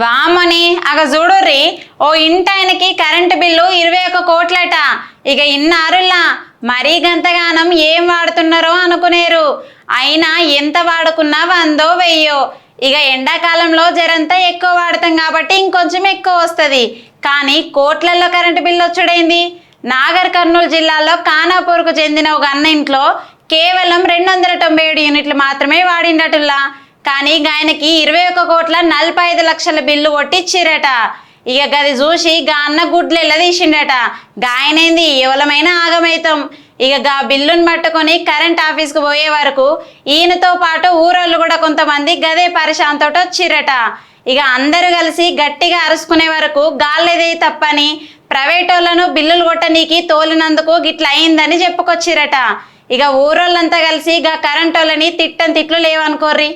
వామని అగ చూడుర్రి ఓ ఇంటాయనకి కరెంటు బిల్లు ఇరవై ఒక్క కోట్లట. ఇక ఇన్నారులా మరీ గంతగానం ఏం వాడుతున్నారో అనుకునేరు. అయినా ఎంత వాడుకున్నా వందో వెయ్యో. ఇక ఎండాకాలంలో జరంతా ఎక్కువ వాడతాం కాబట్టి ఇంకొంచెం ఎక్కువ వస్తుంది. కానీ కోట్లల్లో కరెంటు బిల్లు వచ్చుడైంది? నాగర్ కర్నూలు జిల్లాలో కానాపూర్కు చెందిన ఒక అన్న ఇంట్లో కేవలం రెండు వందల తొంభై ఏడు యూనిట్లు మాత్రమే వాడిండటుల్లా. కానీ ఆయనకి ఇరవై ఒక్క కోట్ల నలభై ఐదు లక్షల బిల్లు కొట్టిచ్చిరట ఇక గది చూసి గా అన్న గుడ్లు ఎలా గాయనైంది? గాయనేంది ఎవలమైన ఆగమైతాం. ఇక గా బిల్లును పట్టుకొని కరెంట్ ఆఫీస్కి పోయే వరకు ఈయనతో పాటు ఊరోళ్ళు కూడా కొంతమంది గదే పరిశాంతో వచ్చిరట. ఇక అందరూ కలిసి గట్టిగా అరుచుకునే వరకు గాల్లెదే తప్పని ప్రైవేట్ వాళ్ళను బిల్లులు కొట్టనీకి తోలినందుకు గిట్ల అయిందని చెప్పుకొచ్చిరట. ఇక ఊరోళ్ళంతా కలిసి ఇక కరెంట్ వాళ్ళని తిట్టం తిట్లు లేవనుకోర్రి.